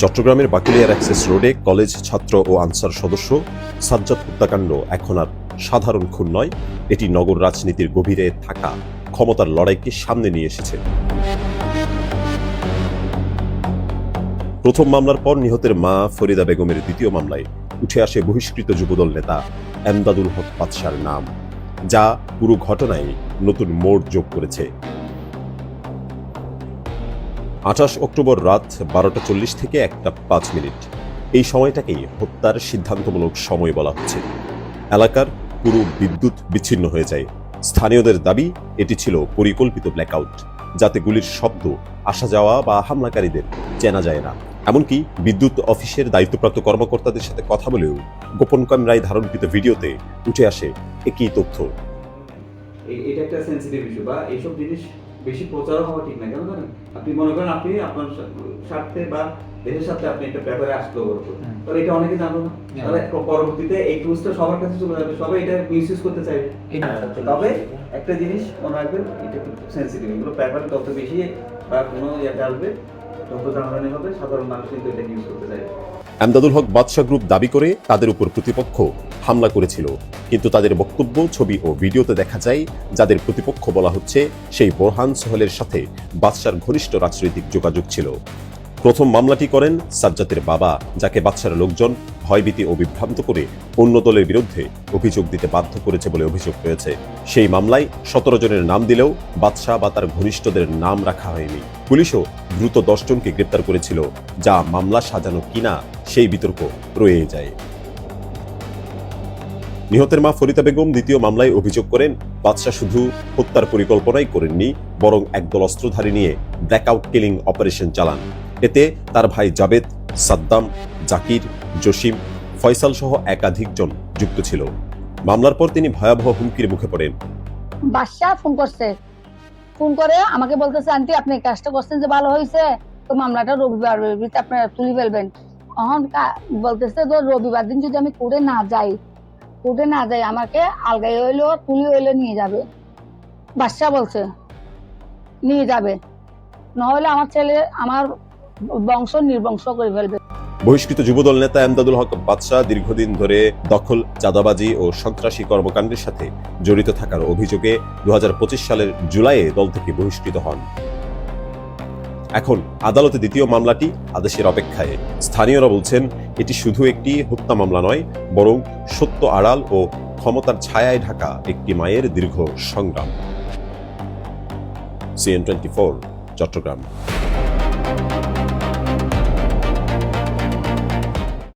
চট্টগ্রামের বাকুলিয়ার অ্যাক্সেস রোডে কলেজ ছাত্র ও আনসার সদস্য সাজ্জাদ হত্যাকাণ্ড এখন আর সাধারণ খুন নয়, এটি নগর রাজনীতির গভীরে থাকা। ক্ষমতার লড়াইকে সামনে নিয়ে এসেছে। প্রথম মামলার পর নিহতের মা ফরিদা বেগমের দ্বিতীয় মামলায় উঠে আসে বহিষ্কৃত যুবদল নেতা এমদাদুল হক বাদশার নাম, যা পুরো ঘটনায় নতুন মোড় যোগ করেছে। আঠাশ অক্টোবর রাত বারোটা চল্লিশ থেকে একটা পাঁচ মিনিট। এই সময়টাকেই হত্যার সিদ্ধান্তমূলক সময় বলা হচ্ছে। এলাকার পুরো বিদ্যুৎ বিচ্ছিন্ন হয়ে যায়। স্থানীয়দের দাবি, এটি ছিল পরিকল্পিত ব্ল্যাকআউট যাতে গুলির শব্দ, আসা যাওয়া বা হামলাকারীদের চেনা যায় না। এমনকি বিদ্যুৎ অফিসের দায়িত্বপ্রাপ্ত কর্মকর্তাদের সাথে কথা বলেও গোপন ক্যামেরায় ধারণকৃত ভিডিওতে উঠে আসে একই তথ্য। এটা একটা সেন্সিটিভ ইস্যু বা এইসব জিনিস বেশি প্রচার হওয়া ঠিক না কেন জানেন? আপনি মনে করেন আপনি আপনার স্বার্থে বা দেশের সাথে আপনি একটা ব্যাপারে আসতে পারব তাহলে এটা অনেকে জানো না। না। তাহলে পরবর্তীতে এই টুলসটা সবার কাছে চলে যাবে। সবাই এটা মিসইউজ করতে চাইবে। তবে একটা জিনিস মনে রাখবেন এটা খুব সেন্সিটিভ এগুলো পেপারে যত বেশি বা কোনো ইয়েতে আসবে তত জানাজানি হবে। সাধারণ মানুষ কিন্তু এটা ইউজ করতে চাইবে। আমদাদুল হক বাদশা গ্রুপ দাবি করে তাদের উপর প্রতিপক্ষ হামলা করেছিল। কিন্তু তাদের বক্তব্য, ছবি ও ভিডিওতে দেখা যায়, যাদের প্রতিপক্ষ বলা হচ্ছে সেই বোরহান সোহেলের সাথে বাদশার ঘনিষ্ঠ রাজনৈতিক যোগাযোগ ছিল। প্রথম মামলাটি করেন সাজ্জাতের বাবা, যাকে বাদশার লোকজন ভয়ভীতি ও বিভ্রান্ত করে অন্য দলের বিরুদ্ধে অভিযোগ দিতে বাধ্য করেছে বলে অভিযোগ রয়েছে। সেই মামলায় সতেরো জনের নাম দিলেও বাদশাহ বা তার ঘনিষ্ঠদের নাম রাখা হয়নি। পুলিশও দ্রুত দশজনকে গ্রেপ্তার করেছিল, যা মামলা সাজানো কিনা সেই বিতর্ক রয়ে যায়। নিহতের মা ফরিদা বেগম দ্বিতীয় মামলায় অভিযোগ করেন, বাদশাহ শুধু হত্যার পরিকল্পনাই করেননি, বরং একদল অস্ত্রধারী নিয়ে ব্ল্যাকআউট কিলিং অপারেশন চালান। এতে তার ভাই জাবেদ, সাদ্দাম, জাকির, জসিম, ফয়সাল সহ একাধিকজন যুক্ত ছিল। মামলার পর তিনি ভয়াবহ হুমকির মুখে পড়েন। বাদশাহ ফোন করছে। ফোন করে আমাকে বলতেছে, আন্টি, আপনি কাজটা করছেন যে ভালো হয়েছে। তো মামলাটা রবিবার আপনারা তুলে ফেলবেন। কা- বলতেছে, তো রবিবার দিন যদি আমি করে না যাই কোর্টে না যায় আমাকে আলগাই হইলেও তুলি হইলে নিয়ে যাবে। বাদশাহ বলছে, নিয়ে যাবে। নহলে আমার ছেলে আমার বংশ নির্বংশ করে ফেলবে। বহিষ্কৃত যুবদল নেতা এমদাদুল হক বাদশাহ দীর্ঘদিন ধরে দখল, চাঁদাবাজি ও সন্ত্রাসী কর্মকাণ্ডের সাথে জড়িত থাকার অভিযোগে দুই হাজার পঁচিশ সালের জুলাইয়ে দল থেকে বহিষ্কৃত হন। এখন আদালতে দ্বিতীয় মামলাটি আদেশের অপেক্ষায়। স্থানীয়রা বলছেন, এটি শুধু একটি হত্যা মামলা নয়, বরং সত্য আড়াল ও ক্ষমতার ছায়ায় ঢাকা একটি মায়ের দীর্ঘ সংগ্রাম। CN twenty four Chattogram.